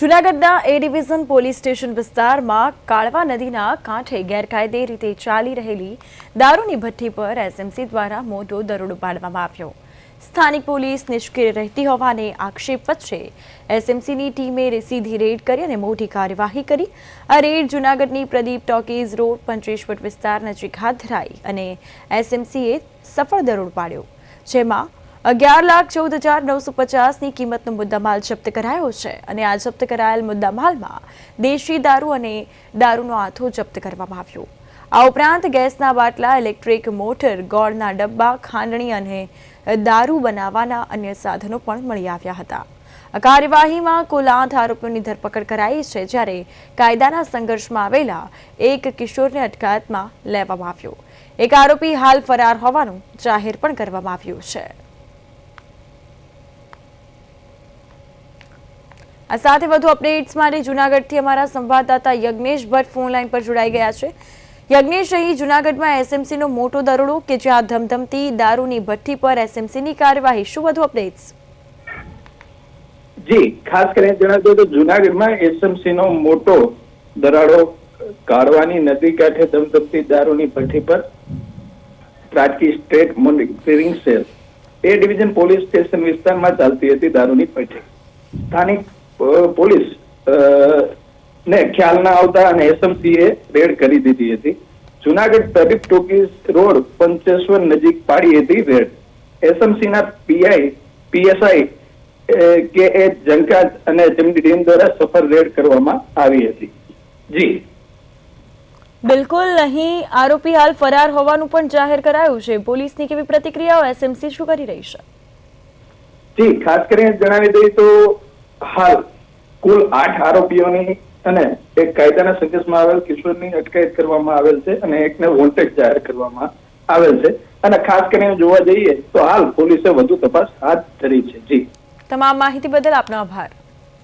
જૂનાગઢના એ division police station વિસ્તારમાં કાળવા નદીના કાંઠે ગેરકાયદે રીતે ચાલી રહેલી દારૂની ભઠ્ઠી પર એસએમસી દ્વારા મોટો દરોડો પાડવામાં આવ્યો. સ્થાનિક પોલીસ નિષ્ક્રિય રહેતી હોવાને આક્ષેપ વચ્ચે એસએમસીની ટીમે સીધી રેડ કરી અને મોટી કાર્યવાહી કરી. આ રેડ જૂનાગઢની પ્રદીપ ટોકીઝ રોડ પંચેશ્વર વિસ્તાર નજીક હાથ ધરાઈ અને એસએમસીએ સફળ દરોડ પાડ્યો, જેમાં અગિયાર લાખ ચૌદ હજાર નવસો પચાસની કિંમતનો મુદ્દામાલ જપ્ત કરાયો છે અને આ જપ્ત કરાયેલ મુદ્દામાલમાં દેશી દારૂ અને દારૂનો આથો જપ્ત કરવામાં આવ્યો. આ ઉપરાંત ગેસના બાટલા, ઇલેક્ટ્રિક મોટર, ગોળના ડબ્બા, ખાંડણી અને દારૂ બનાવવાના અન્ય સાધનો પણ મળી આવ્યા હતા. આ કાર્યવાહીમાં કુલ આઠ આરોપીઓની ધરપકડ કરાઈ છે, જ્યારે કાયદાના સંઘર્ષમાં આવેલા એક કિશોરને અટકાયતમાં લેવામાં આવ્યો. એક આરોપી હાલ ફરાર હોવાનું જાહેર પણ કરવામાં આવ્યું છે. આ સાથે વધુ અપડેટ્સ માટે જૂનાગઢથી અમારા સંવાદદાતા યજ્ઞેશ ભટ્ટ ફોન પર જોડાઈ ગયા છે. યજ્ઞેશ, અહીં જૂનાગઢમાં એસએમસીનો મોટો દરોડો કે જ્યાં ધમધમતી દારૂની ભઠ્ઠી પર એસએમસીની કાર્યવાહી? શું વધુ અપડેટ્સ? જી, ખાસ કરીને જણાવતો તો જૂનાગઢમાં એસએમસી નો મોટો દરાડો કાઢવાની નદી કાંઠે ધમધમતી દારૂની ભઠ્ઠી પર પ્રાચી state monitoring cell. A division police station વિસ્તારમાં ચાલતી હતી દારૂની ભઠ્ઠી. સ્થાનિક પોલીસ ને ખ્યાલ ના આવતા અને એસએમસી એ રેડ કરી દીધી હતી. જુનાગઢ તબીબ ટોકીઝ રોડ પંચેશ્વર નજીક પાડી હતી રેડ. એસએમસી ના પીઆઈ પીએસઆઈ કે એ જંકાજ અને તેમની ટીમ દ્વારા સફર રેડ કરવામાં આવી હતી. જી. બિલકુલ અહીં આરોપી હાલ ફરાર હોવાનું પણ જાહેર કરાયું છે. પોલીસની કેવી પ્રતિક્રિયાઓ એસએમસી શું કરી રહી છે? જી ખાસ કરીને જણાવી દઈએ તો હાલ કુલ આઠ આરોપીઓની અને એક કાયદાના સંઘર્ષમાં આવેલ કિશોરની અટકાયત કરવામાં આવેલ છે અને એકને વોન્ટેડ જાહેર કરવામાં આવેલ છે. અને ખાસ કરીને જોવા જઈએ તો હાલ પોલીસે વધુ તપાસ હાથ ધરી છે. જી. તમામ માહિતી બદલ આપનો આભાર.